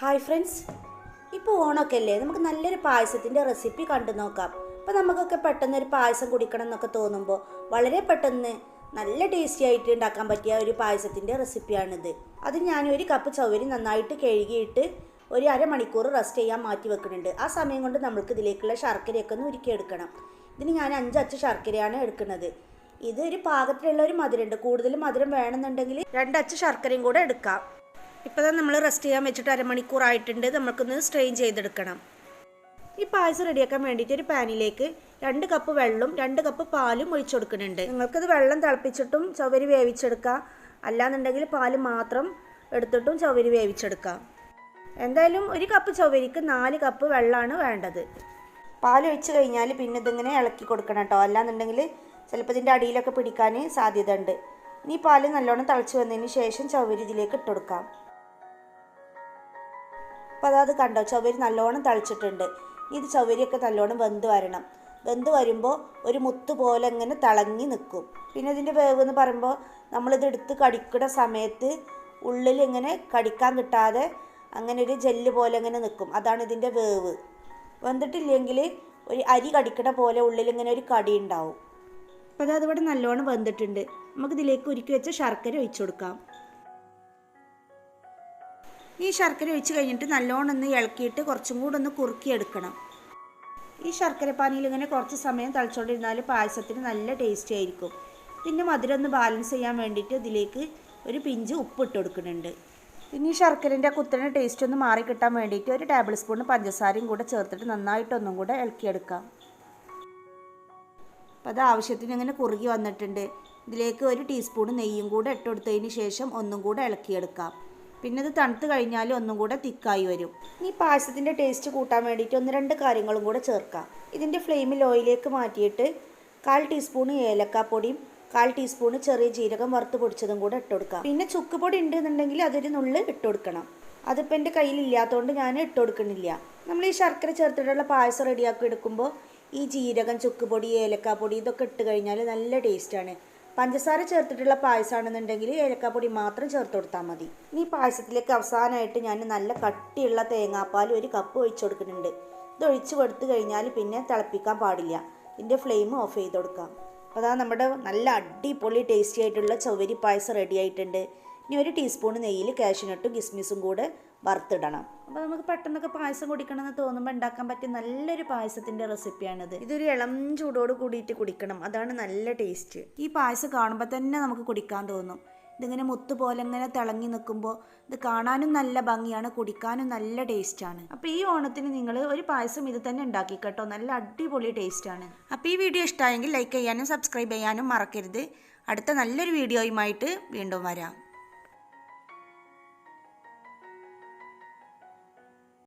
Hi friends ഇപ്പോൾ ഓണമൊക്കെ അല്ലേ? നമുക്ക് നല്ലൊരു പായസത്തിന്റെ റെസിപ്പി കണ്ടു നോക്കാം. അപ്പോൾ നമുക്കൊക്കെ പെട്ടെന്ന് ഒരു പായസം കുടിക്കണം എന്നൊക്കെ തോന്നുമ്പോൾ വളരെ പെട്ടെന്ന് നല്ല ടേസ്റ്റി ആയിട്ട് ഉണ്ടാക്കാൻ പറ്റിയ ഒരു പായസത്തിന്റെ റെസിപ്പിയാണിത് അത് ഞാൻ ഒരു കപ്പ് ചവരി നന്നായിട്ട് കഴുകിയിട്ട് ഒരു അരമണിക്കൂർ റെസ്റ്റ് ചെയ്യാൻ മാറ്റി വെക്കുന്നുണ്ട്. ആ സമയം കൊണ്ട് നമ്മൾക്ക് ഇതിലേക്കുള്ള ശർക്കരയൊക്കെ ഒന്ന് ഉരുക്കിയെടുക്കണം. ഇതിന് ഞാൻ അഞ്ചച്ച് ശർക്കരയാണ് എടുക്കുന്നത്. ഇത് ഒരു പാകത്തിലുള്ള ഒരു മധുരമുണ്ട്. കൂടുതൽ മധുരം വേണമെന്നുണ്ടെങ്കിൽ രണ്ടച്ച് ശർക്കരയും കൂടെ എടുക്കാം. ഇപ്പോൾ നമ്മൾ റെസ്റ്റ് ചെയ്യാൻ വെച്ചിട്ട് അരമണിക്കൂർ ആയിട്ടുണ്ട്. നമുക്കൊന്ന് സ്ട്രെയിൻ ചെയ്തെടുക്കണം. ഈ പായസം റെഡിയാക്കാൻ വേണ്ടിയിട്ട് ഒരു പാനിലേക്ക് രണ്ട് കപ്പ് വെള്ളവും രണ്ട് കപ്പ് പാലും ഒഴിച്ചു കൊടുക്കുന്നുണ്ട് നിങ്ങൾക്കത് വെള്ളം തിളപ്പിച്ചിട്ടും ചവരി വേവിച്ചെടുക്കാം. അല്ലാന്നുണ്ടെങ്കിൽ പാൽ മാത്രം എടുത്തിട്ടും ചവരി വേവിച്ചെടുക്കാം. എന്തായാലും ഒരു കപ്പ് ചവരിക്ക് നാല് കപ്പ് വെള്ളമാണ് വേണ്ടത്. പാൽ ഒഴിച്ച് കഴിഞ്ഞാൽ പിന്നെ ഇതിങ്ങനെ ഇളക്കി കൊടുക്കണം കേട്ടോ അല്ലാന്നുണ്ടെങ്കിൽ ചിലപ്പോൾ ഇതിന്റെ അടിയിലൊക്കെ പിടിക്കാൻ സാധ്യത ഉണ്ട് ഇനി പാൽ നല്ലോണം തിളച്ച് വന്നതിന് ശേഷം ചവരി ഇതിലേക്ക് ഇട്ട് കൊടുക്കാം. അപ്പോൾ അതാത് കണ്ടോ? ചവരി നല്ലോണം തളിച്ചിട്ടുണ്ട്. ഇത് ചവരിയൊക്കെ നല്ലോണം വെന്ത് വരണം. വെന്ത് വരുമ്പോൾ ഒരു മുത്ത് പോലെ ഇങ്ങനെ തിളങ്ങി നിൽക്കും പിന്നെ ഇതിന്റെ വേവ് എന്ന് പറയുമ്പോൾ നമ്മളിത് എടുത്ത് കടിക്കുന്ന സമയത്ത് ഉള്ളിൽ ഇങ്ങനെ കടിക്കാൻ കിട്ടാതെ അങ്ങനെ ഒരു ജെല്ല് പോലെ ഇങ്ങനെ നിൽക്കും അതാണ് ഇതിന്റെ വേവ്. വെന്തിട്ടില്ലെങ്കിൽ ഒരു അരി കടിക്കണ പോലെ ഉള്ളിൽ ഇങ്ങനെ ഒരു കടി ഉണ്ടാവും. അപ്പോൾ അത് അതിവിടെ നല്ലോണം വെന്തിട്ടുണ്ട്. നമുക്ക് ഇതിലേക്ക് ഉരുക്കി വെച്ച ശർക്കര ഒഴിച്ചു കൊടുക്കാം. ഈ ശർക്കര ഒഴിച്ച് കഴിഞ്ഞിട്ട് നല്ലോണം ഒന്ന് ഇളക്കിയിട്ട് കുറച്ചും കൂടെ ഒന്ന് കുറുക്കിയെടുക്കണം. ഈ ശർക്കര പാനിയിൽ ഇങ്ങനെ കുറച്ച് സമയം തളിച്ചോണ്ടിരുന്നാൽ പായസത്തിന് നല്ല ടേസ്റ്റി ആയിരിക്കും. പിന്നെ മധുരം ഒന്ന് ബാലൻസ് ചെയ്യാൻ വേണ്ടിയിട്ട് ഇതിലേക്ക് ഒരു പിഞ്ച് ഉപ്പ് ഇട്ട് കൊടുക്കുന്നുണ്ട് ഈ ശർക്കരന്റെ കുത്തനെ ടേസ്റ്റ് ഒന്ന് മാറി കിട്ടാൻ വേണ്ടിയിട്ട് ഒരു ടേബിൾ സ്പൂൺ പഞ്ചസാരയും കൂടെ ചേർത്തിട്ട് നന്നായിട്ടൊന്നും കൂടെ ഇളക്കിയെടുക്കാം. അപ്പോൾ അത് ആവശ്യത്തിന് ഇങ്ങനെ കുറുകി വന്നിട്ടുണ്ട്. ഇതിലേക്ക് ഒരു ടീസ്പൂൺ നെയ്യും കൂടെ ഇട്ട് കൊടുത്തതിന് ശേഷം ഒന്നും കൂടെ ഇളക്കിയെടുക്കാം. പിന്നെ ഇത് തണുത്ത് കഴിഞ്ഞാൽ ഒന്നും കൂടെ തിക്കായി വരും. ഈ പായസത്തിന്റെ ടേസ്റ്റ് കൂട്ടാൻ വേണ്ടിയിട്ട് ഒന്ന് രണ്ട് കാര്യങ്ങളും കൂടെ ചേർക്കാം. ഇതിന്റെ ഫ്ലെയിമിൽ ഓയിലേക്ക് മാറ്റിയിട്ട് കാൽ ടീസ്പൂൺ ഏലക്കാപ്പൊടിയും കാൽ ടീസ്പൂൺ ചെറിയ ജീരകം വറുത്ത് പൊടിച്ചതും കൂടെ ഇട്ട് കൊടുക്കാം. പിന്നെ ചുക്ക് പൊടി ഉണ്ടെന്നുണ്ടെങ്കിൽ അതൊരു നുള്ള് ഇട്ട് കൊടുക്കണം. അതിപ്പോൾ എന്റെ കയ്യിൽ ഇല്ലാത്തതുകൊണ്ട് ഞാൻ ഇട്ട് കൊടുക്കണില്ല നമ്മൾ ഈ ശർക്കര ചേർത്തിട്ടുള്ള പായസം റെഡിയാക്കി എടുക്കുമ്പോൾ ഈ ജീരകം ചുക്കുപൊടി ഏലക്കാപ്പൊടി ഇതൊക്കെ ഇട്ട് കഴിഞ്ഞാൽ നല്ല ടേസ്റ്റാണ് പഞ്ചസാര ചേർത്തിട്ടുള്ള പായസമാണെന്നുണ്ടെങ്കിൽ ഏലക്കാപ്പൊടി മാത്രം ചേർത്ത് കൊടുത്താൽ മതി. ഇനി പായസത്തിലേക്ക് അവസാനമായിട്ട് ഞാൻ നല്ല കട്ടിയുള്ള തേങ്ങാപ്പാൽ ഒരു കപ്പ് ഒഴിച്ചു കൊടുക്കുന്നുണ്ട്. ഇത് ഒഴിച്ച് കൊടുത്തു കഴിഞ്ഞാൽ പിന്നെ തിളപ്പിക്കാൻ പാടില്ല. ഇതിന്റെ ഫ്ലെയിം ഓഫ് ചെയ്ത് കൊടുക്കാം. അപ്പോൾ അതാ നമ്മുടെ നല്ല അടിപൊളി ടേസ്റ്റി ആയിട്ടുള്ള ചവരി പായസം റെഡി ആയിട്ടുണ്ട്. ഇനി ഒരു ടീസ്പൂൺ നെയ്യിൽ കാഷ്യൂനട്ടും കിസ്മിസും കൂടെ വറുത്തിടണം. അപ്പോൾ നമുക്ക് പെട്ടെന്നൊക്കെ പായസം കുടിക്കണം എന്ന് തോന്നുമ്പോൾ ഉണ്ടാക്കാൻ പറ്റിയ നല്ലൊരു പായസത്തിന്റെ റെസിപ്പിയാണിത്. ഇതൊരു ഇളം ചൂടോട് കൂടിയിട്ട് കുടിക്കണം. അതാണ് നല്ല ടേസ്റ്റ് ഈ പായസം കാണുമ്പോൾ തന്നെ നമുക്ക് കുടിക്കാൻ തോന്നും. ഇതിങ്ങനെ മുത്ത് പോലെ ഇങ്ങനെ തിളങ്ങി നിൽക്കുമ്പോൾ ഇത് കാണാനും നല്ല ഭംഗിയാണ് കുടിക്കാനും നല്ല ടേസ്റ്റാണ് അപ്പോൾ ഈ ഓണത്തിന് നിങ്ങൾ ഒരു പായസം ഇത് തന്നെ ഉണ്ടാക്കി കേട്ടോ നല്ല അടിപൊളി ടേസ്റ്റാണ് അപ്പോൾ ഈ വീഡിയോ ഇഷ്ടമായെങ്കിൽ ലൈക്ക് ചെയ്യാനും സബ്സ്ക്രൈബ് ചെയ്യാനും മറക്കരുത്. അടുത്ത നല്ലൊരു വീഡിയോയുമായിട്ട് വീണ്ടും വരാം.